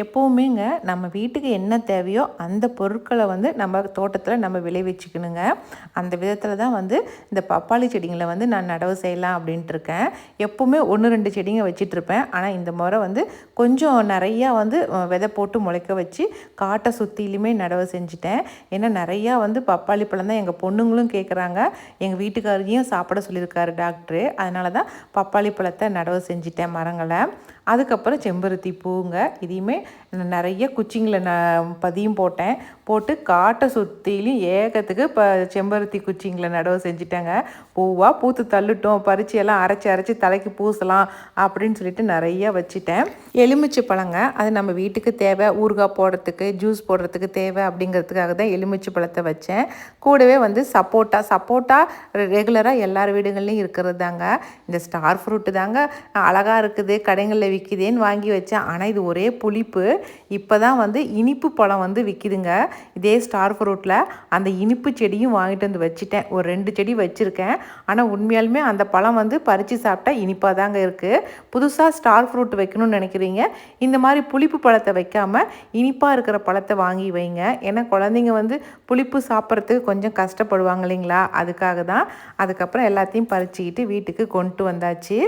எப்போவுமேங்க நம்ம வீட்டுக்கு என்ன தேவையோ அந்த பொருட்களை வந்து நம்ம தோட்டத்தில் நம்ம விளைவிச்சுக்கணுங்க. அந்த விதத்தில் தான் வந்து இந்த பப்பாளி செடிங்களை வந்து நான் நடவு செய்யலாம் அப்படின்ட்டு இருக்கேன். எப்போவுமே ஒன்று ரெண்டு செடிங்க வச்சிட்ருப்பேன் ஆனால் இந்த முறை வந்து கொஞ்சம் நிறையா வந்து விதை போட்டு முளைக்க வச்சு காட்டை சுற்றிலுமே நடவு செஞ்சுட்டேன். ஏன்னா நிறையா வந்து பப்பாளி பழம் தான் எங்கள் பொண்ணுங்களும் கேட்குறாங்க எங்கள் வீட்டுக்காரரையும் சாப்பிட சொல்லியிருக்காரு டாக்டரு. அதனால தான் பப்பாளி பழத்தை நடவு செஞ்சிட்டேன் மரங்களை. அதுக்கப்புறம் செம்பருத்தி பூங்க இதையுமே நிறைய குச்சிங்களை நான் பதியும் போட்டேன். போட்டு காட்டை சுற்றிலையும் ஏகத்துக்கு இப்போ செம்பருத்தி குச்சிங்களை நடவு செஞ்சுட்டேங்க. பூவாக பூத்து தள்ளிட்டோம். பறிச்சு எல்லாம் அரைச்சி அரைச்சி தலைக்கு பூசலாம் அப்படின்னு சொல்லிட்டு நிறைய வச்சுட்டேன். எலுமிச்சை பழங்க. அது நம்ம வீட்டுக்கு தேவை. ஊறுகாய் போடுறதுக்கு ஜூஸ் போடுறதுக்கு தேவை அப்படிங்கிறதுக்காக தான் எலுமிச்சை பழத்தை வச்சேன். கூடவே வந்து சப்போட்டா. சப்போட்டா ரெகுலராக எல்லார் வீடுகள்லையும் இருக்கிறது தாங்க. இந்த ஸ்டார் ஃப்ரூட்டு தாங்க. அழகாக இருக்குது. கடைகளில் விற்கிதேன்னு வாங்கி வச்சேன். ஆனால் இது ஒரே புளிப்பு இப்போ தான் வந்து இனிப்பு பழம் வந்து விற்கிதுங்க இதே ஸ்டார் ஃப்ரூட்டில் அந்த இனிப்பு செடியும் வாங்கிட்டு வந்து வச்சுட்டேன். ஒரு ரெண்டு செடி வச்சுருக்கேன். ஆனால் உண்மையாலுமே அந்த பழம் வந்து பறித்து சாப்பிட்டா இனிப்பாக தாங்க இருக்குது புதுசாக ஸ்டார் ஃப்ரூட் வைக்கணும்னு நினைக்கிறீங்க. இந்த மாதிரி புளிப்பு பழத்தை வைக்காமல் இனிப்பாக இருக்கிற பழத்தை வாங்கி வைங்க. ஏன்னா குழந்தைங்க வந்து புளிப்பு சாப்பிட்றதுக்கு கொஞ்சம் கஷ்டப்படுவாங்க இல்லைங்களா? அதுக்காக தான். அதுக்கப்புறம் எல்லாத்தையும் பறிச்சுக்கிட்டு வீட்டுக்கு கொண்டு வந்தாச்சு.